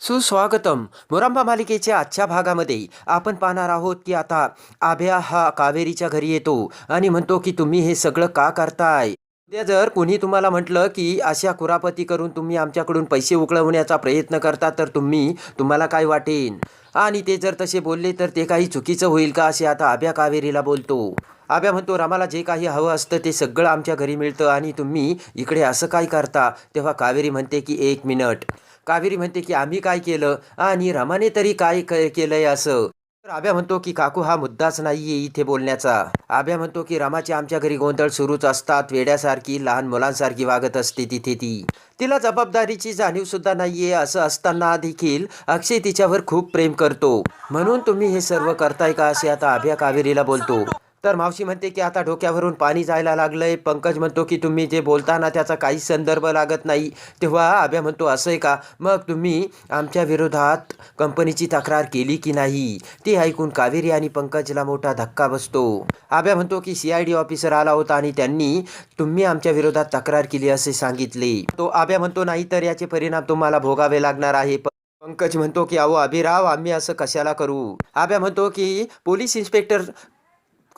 सुस्वागतम. मुरांबा मालिकेच्या आजच्या भागामध्ये आपण पाहणार आहोत की आता आभ्या हा कावेरीच्या घरी येतो आणि म्हणतो की तुम्ही हे सगळं का करताय? उद्या जर कोणी तुम्हाला म्हटलं की अशा कुरापती करून तुम्ही आमच्याकडून पैसे उकळवण्याचा प्रयत्न करता तर तुम्ही तुम्हाला काय वाटेन? आणि ते जर तसे बोलले तर ते काही चुकीचं होईल का असे आता आभ्या कावेरीला बोलतो. आभ्या म्हणतो रामाला जे काही हवं असतं ते सगळं आमच्या घरी मिळतं आणि तुम्ही इकडे असं काय करता? तेव्हा कावेरी म्हणते की एक मिनट कावेरी म्हणते की आम्ही काय केलं? आणि रमाने तरी काय केलंय असं? तर आभ्या म्हणतो की काकू हा मुद्दाच नाहीये इथे बोलण्याचा. आभ्या म्हणतो की रमाचे आमच्या घरी गोंधळ सुरूच असतात. वेड्यासारखी लहान मुलांसारखी वागत असते तिथे ती. तिला जबाबदारीची जाणीव सुद्धा नाहीये असं असताना देखील अक्षय तिच्यावर खूप प्रेम करतो. म्हणून तुम्ही हे सर्व करताय का? असे आता आभ्या कावेरीला बोलतो. तर मावशी म्हणते की आता डोक्यावरून पाणी जायला लागलंय. पंकज म्हणतो की तुम्ही जे बोलताना त्याचा काहीच संदर्भ लागत नाही. तेव्हा आभ्या म्हणतो असं आहे का? मग तुम्ही आमच्या विरोधात कंपनीची तक्रार केली की नाही? ते ऐकून कावेरी आणि पंकजला मोठा धक्का बसतो. आभ्या म्हणतो की सी आय डी ऑफिसर आला होता आणि त्यांनी तुम्ही आमच्या विरोधात तक्रार केली असे सांगितले. तो आभ्या म्हणतो नाही तर याचे परिणाम तुम्हाला भोगावे लागणार आहे. पंकज म्हणतो की अहो अभिराव आम्ही असं कशाला करू? आभ्या म्हणतो की पोलीस इन्स्पेक्टर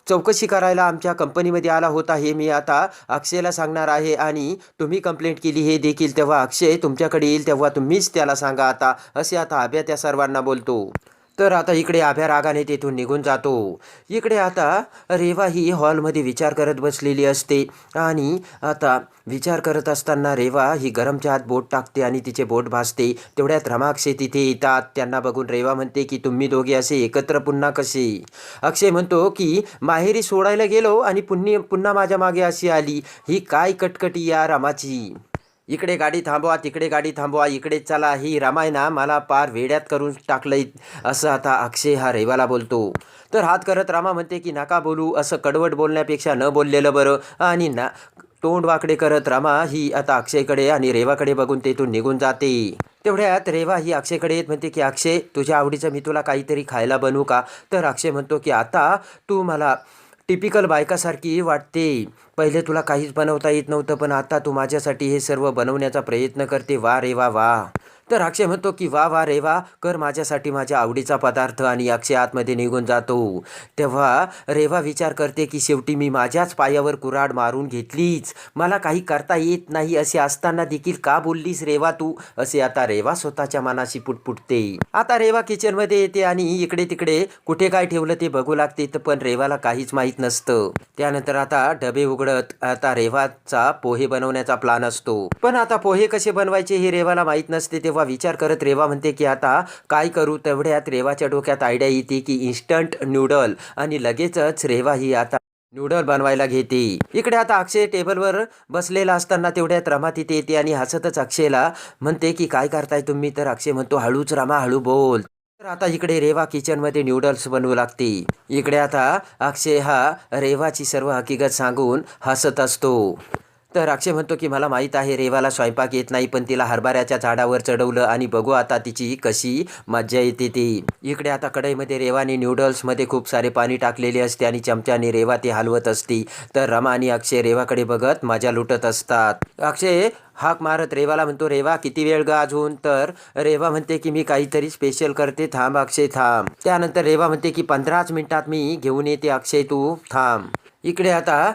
चौकशी करायला आमच्या कंपनीमध्ये आला होता हे मी आता अक्षयला सांगणार आहे आणि तुम्ही कंप्लेंट केली हे देखील तेव्हा अक्षय तुमच्याकडे येईल तेव्हा तुम्हीच त्याला सांगा आता असे आता अभ्या त्या सर्वांना बोलतो. तर आता इकडे आभ्या रागाने तेथून निघून जातो. इकडे आता रेवा ही हॉलमध्ये विचार करत बसलेली असते आणि आता विचार करत असताना रेवा ही गरम चहात बोट टाकते आणि तिचे बोट भासते. तेवढ्यात रमाक्षे तिथे येतात. त्यांना बघून रेवा म्हणते की तुम्ही दोघे असे एकत्र पुन्हा कसे? अक्षय म्हणतो की माहेरी सोडायला गेलो आणि पुन्हा पुन्हा माझ्या मागे अशी आली. ही काय कटकटी या रमाची. इकडे गाडी थांबवा तिकडे गाडी थांबवा इकडे चला ही रामायणा मला पार वेड्यात करून टाकलंय असं आता अक्षय हा रेवाला बोलतो. तर हात करत रामा म्हणते की नका बोलू असं कडवट बोलण्यापेक्षा न बोललेलं बरं. आणि ना तोंड वाकडे करत रामा ही आता अक्षयकडे आणि रेवाकडे बघून तेथून निघून जाते. तेवढ्यात रेवा ही अक्षयकडे येत म्हणते की अक्षय तुझ्या आवडीचं मी तुला काहीतरी खायला बनवू का? तर अक्षय म्हणतो की आता तू मला टिपिकल बायकासारखी वाटते. पहिले तुला काहीच बनवता येत नव्हतं पण आता तू माझ्यासाठी हे सर्व बनवण्याचा प्रयत्न करते. वा रे वा वा. तर अक्षय म्हणतो की वा वा रे वा कर माझ्यासाठी माझ्या आवडीचा पदार्थ आणि अक्षय आतमध्ये निघून जातो. तेव्हा रेवा विचार करते की शेवटी मी माझ्याच पायावर कुऱ्हाड मारून घेतलीच. मला काही करता येत नाही असे असताना देखील का बोललीस रेवा तू? असे आता रेवा स्वतःच्या मनाशी पुटपुटते. आता रेवा किचनमध्ये येते आणि इकडे तिकडे कुठे काय ठेवलं ते बघू लागते तर पण रेवाला काहीच माहीत नसतं. त्यानंतर आता डबे उघडत आता रेवाचा पोहे बनवण्याचा प्लान असतो. पण आता पोहे कसे बनवायचे हे रेवाला माहीत नसते तेव्हा विचार करत रेवा म्हणते की आता काय करू? तेवढ्यात रेवाच्या डोक्यात आयडिया येते की इन्स्टंट नूडल आणि लगेचच रेवा ही आता नूडल बनवायला घेते. इकडे आता अक्षय टेबलवर बसलेला असताना तेवढ्यात रमा तिथे येते आणि हसतच अक्षयला म्हणते की काय करताय तुम्ही? तर अक्षय म्हणतो हळूच रमा हळू बोल. तर आता इकडे रेवा किचनमध्ये न्यूडल्स बनवू लागते. इकडे आता अक्षय हा रेवाची सर्व हकीकत सांगून हसत असतो. तर अक्षय म्हणतो की मला माहीत आहे रेवाला स्वयंपाक येत नाही पण तिला हरभऱ्याच्या झाडावर चढवलं आणि बघू आता तिची कशी मज्जा येते ती. इकडे आता कढईमध्ये रेवाने न्यूडल्समध्ये खूप सारे पाणी टाकलेले असते आणि चमच्याने रेवा ते हलवत असते. तर रमा आणि अक्षय रेवाकडे बघत मजा लुटत असतात. अक्षय हाक मारत रेवाला म्हणतो रेवा किती वेळ ग अजून? तर रेवा म्हणते की मी काहीतरी स्पेशल करते थांब अक्षय थांब. त्यानंतर रेवा म्हणते की पंधराच मिनिटात मी घेऊन येते अक्षय तू थांब. इकडे आता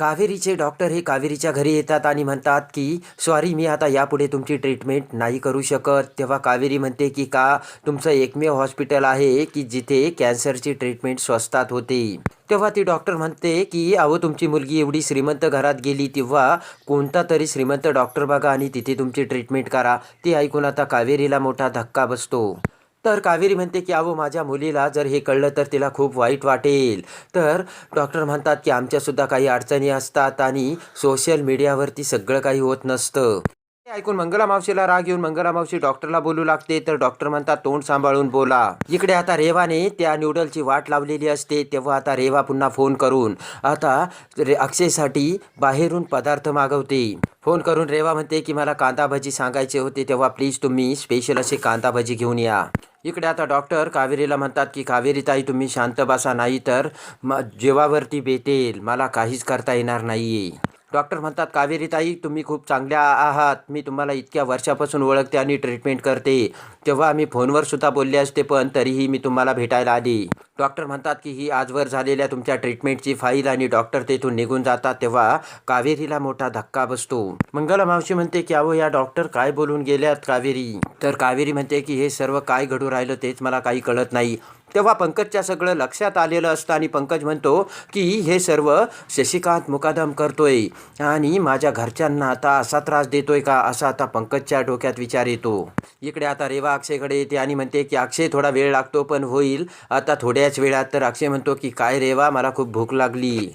कावेरीचे डॉक्टर हे कावेरीच्या घरी येतात आणि म्हणतात की सॉरी मी आता यापुढे तुमची ट्रीटमेंट नाही करू शकत. तेव्हा कावेरी म्हणते की का तुमचं एकमेव हॉस्पिटल आहे की जिथे कॅन्सरची ट्रीटमेंट स्वस्तात होते? तेव्हा ती डॉक्टर म्हणते की अहो तुमची मुलगी एवढी श्रीमंत घरात गेली तेव्हा कोणता तरी श्रीमंत डॉक्टर बघा आणि तिथे तुमची ट्रीटमेंट करा. ते ऐकून आता कावेरीला मोठा धक्का बसतो. तर कावेरी म्हणते की अहो माझ्या मुलीला जर हे कळलं तर तिला खूप वाईट वाटेल. तर डॉक्टर म्हणतात की आमच्यासुद्धा काही अडचणी असतात आणि सोशल मीडियावरती सगळं काही होत नसतं. ऐकून मंगला मावशीला राग येऊन मंगला मावशी डॉक्टरला बोलू लागते. तर डॉक्टर म्हणतात तोंड सांभाळून बोला. इकडे आता रेवाने त्या न्यूडलची वाट लावलेली असते. तेव्हा आता रेवा पुन्हा फोन करून आता रे अक्षयसाठी बाहेरून पदार्थ मागवते. फोन करून रेवा म्हणते की मला कांदा भजी सांगायचे होते. तेव्हा प्लीज तुम्ही स्पेशल असे कांदा भजी घेऊन या. इकडे आता डॉक्टर कावेरीला म्हणतात की कावेरी ताई तुम्ही शांत बसा नाही तर म जीवावरती बेतेल. मला काहीच करता येणार नाहीये. डॉक्टर म्हणतात कावेरी ताई तुम्ही खूप चांगल्या आहात. मी तुम्हाला इतक्या वर्षापासून ओळखते आणि ट्रीटमेंट करते. तेव्हा मी फोनवर सुद्धा बोलले असते पण तरीही मी तुम्हाला भेटायला आली. डॉक्टर म्हणतात की ही आजवर झालेल्या तुमच्या ट्रीटमेंटची फाईल आणि डॉक्टर तेथून निघून जातात तेव्हा कावेरीला मोठा धक्का बसतो. मंगला मावशी म्हणते की अहो या डॉक्टर काय बोलून गेल्यात कावेरी? तर कावेरी म्हणते की हे सर्व काय घडू राहिलं तेच मला काही कळत नाही. तेव्हा पंकजच्या सगळं लक्षात आलेलं असतं आणि पंकज म्हणतो की हे सर्व शशिकांत मुकादम करतोय आणि माझ्या घरच्यांना आता असा त्रास देतोय का असा आता पंकजच्या डोक्यात विचार येतो. इकडे आता रेवा अक्षयकडे येते आणि म्हणते की अक्षय थोडा वेळ लागतो पण होईल. आता थोड्याच वेळात तर अक्षय म्हणतो की काय रेवा मला खूप भूक लागली.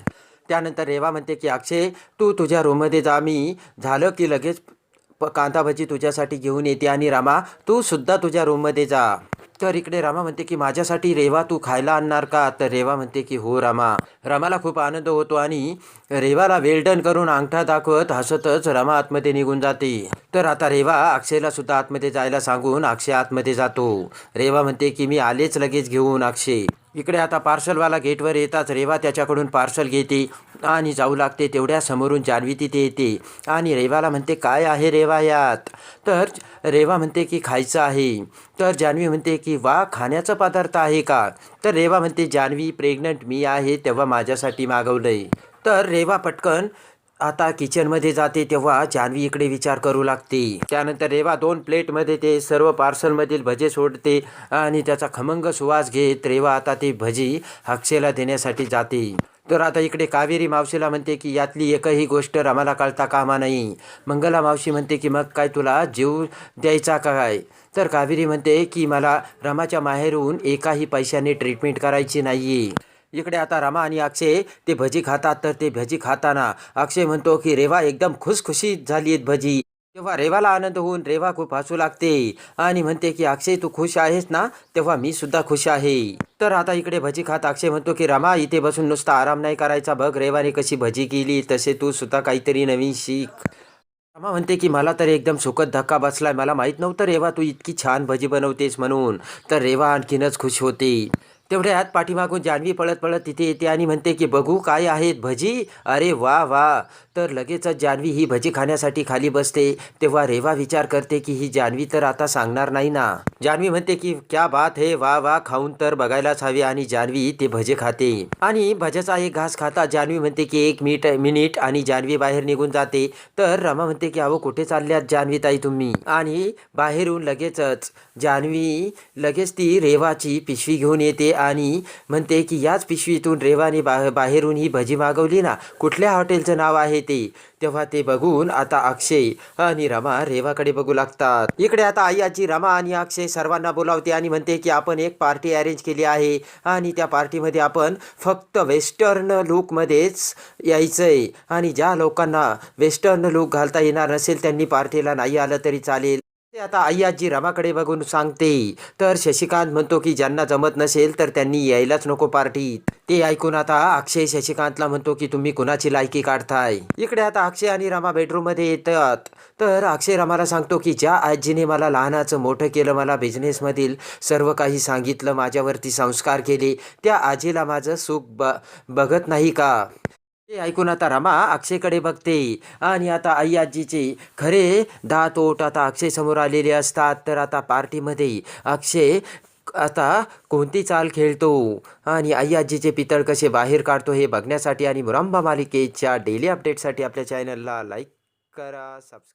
त्यानंतर रेवा म्हणते की अक्षय तू तुझ्या रूममध्ये जा. मी झालं की लगेच प कांदाभजी तुझ्यासाठी घेऊन येते आणि रामा तू सुद्धा तुझ्या रूममध्ये जा. तर इकडे रामा म्हणते की माझ्यासाठी रेवा तू खायला आणणार का? तर रेवा म्हणते की हो रामा. रामाला खूप आनंद होतो आणि रेवाला वेल्डन करून अंगठा दाखवत हसतच रामा आतमध्ये निघून जाते. तर आता रेवा अक्षयला सुद्धा आतमध्ये जायला सांगून अक्षय आतमध्ये जातो. रेवा म्हणते की मी आलेच लगेच घेऊन अक्षय. इकडे आता पार्सलवाला गेटवर येताच रेवा त्याच्याकडून पार्सल घेते. आणि जाऊ लागते तेवढ्या समोरून जान्हवी तिथे येते. आणि रेवाला म्हणते काय आहे रेवा यात? तर रेवा म्हणते की खायचं आहे. तर जान्हवी म्हणते की वा खाण्याचा पदार्थ आहे का? तर रेवा म्हणते जान्हवी प्रेग्नंट मी आहे तेव्हा माझ्यासाठी मागवलंय. तर रेवा पटकन आता किचनमध्ये जाते तेव्हा जान्हवी इकडे विचार करू लागते. त्यानंतर रेवा दोन प्लेटमध्ये ते सर्व पार्सलमधील भजे सोडते आणि त्याचा खमंग सुवास घेत रेवा आता ती भजी हक्षेला देण्यासाठी जाते. तर आता इकडे कावेरी मावशीला म्हणते की यातली एकही गोष्ट रमाला कळता कामा नाही. मंगला मावशी म्हणते की मग काय तुला जीव द्यायचा काय? तर कावेरी म्हणते की मला रमाच्या माहेरून एकाही पैशाने ट्रीटमेंट करायची नाही इकडे आता रमा आणि अक्षय ते भजी खातात तर ते भजी खाताना अक्षय म्हणतो की रेवा एकदम खुशखुशीत झाली आहेत भजी. तेव्हा रेवाला आनंद होऊन रेवा खूप हसू लागते. आणि म्हणते की अक्षय तू खुश आहेस ना? तेव्हा मी सुद्धा खुश आहे. तर आता इकडे भजी खात अक्षय म्हणतो की रमा इथे बसून नुसता आराम नाही करायचा. बघ रेवाने कशी भजी केली. तसे तू सुद्धा काहीतरी नवीन शिक. रमा म्हणते की मला तर एकदम सुखद धक्का बसलाय. मला माहीत नव्हतं रेवा तू इतकी छान भजी बनवतेस म्हणून. तर रेवा आणखीनच खुश होते. तेवढ्यात पाठीमागून जान्हवी पळत पळत तिथे येते आणि म्हणते की बघू काय आहेत भजी? अरे वा वा. तर लगेचच जान्हवी ही भजी खाण्यासाठी खाली बसते. तेव्हा रेवा विचार करते की ही जान्हवी तर आता सांगणार नाही ना. जान्हवी म्हणते की क्या बात हे वा वा खाऊन तर बघायलाच हवे. आणि जान्हवी ते भजे खाते. आणि भज्याचा एक घास खाता जान्हवी म्हणते की एक मिनिट मिनिट. आणि जान्हवी बाहेर निघून जाते. तर रमा म्हणते की अहो कुठे चालल्यात जान्हवी ताई तुम्ही? आणि बाहेरून लगेचच जान्हवी लगेच ती रेवाची पिशवी घेऊन येते आणि म्हणते की याच पिशवीतून रेवाने बा बाहेरून ही भजी मागवली ना. कुठल्या हॉटेलचं नाव आहे ते? तेव्हा ते बघून आता अक्षय आणि रमा रेवाकडे बघू लागतात. इकडे आता आई आजी रमा आणि अक्षय सर्वांना बोलावते आणि म्हणते की आपण एक पार्टी अरेंज केली आहे आणि त्या पार्टीमध्ये आपण फक्त वेस्टर्न लुकमध्येच यायचंय. आणि ज्या लोकांना वेस्टर्न लुक घालता येणार नसेल त्यांनी पार्टीला नाही आलं तरी चालेल. ते आता आई आजी रमाकडे बघून सांगते. तर शशिकांत म्हणतो की ज्यांना जमत नसेल तर त्यांनी यायलाच नको पार्टीत. ते ऐकून आता अक्षय शशिकांतला म्हणतो की तुम्ही कुणाची लायकी काढताय? इकडे आता अक्षय आणि रमा बेडरूममध्ये येतात. तर अक्षय रमाला सांगतो की ज्या आजीने मला लहानाचं मोठं केलं मला बिझनेसमधील सर्व काही सांगितलं माझ्यावरती संस्कार केले त्या आजीला माझं सुख ब बघत नाही का? ते ऐकून आता रमा अक्षयकडे बघते. आणि आता आई आजीचे खरे दात ओट आता अक्षय समोर आलेले असतात तर आता पार्टीमध्ये अक्षय आता कोणती चाल खेळतो? आणि आई आजीचे पितळ कसे बाहेर काढतो हे बघण्यासाठी आणि मुरांबा मालिकेच्या डेली अपडेटसाठी आपल्या चॅनलला लाईक करा सबस्क्राईब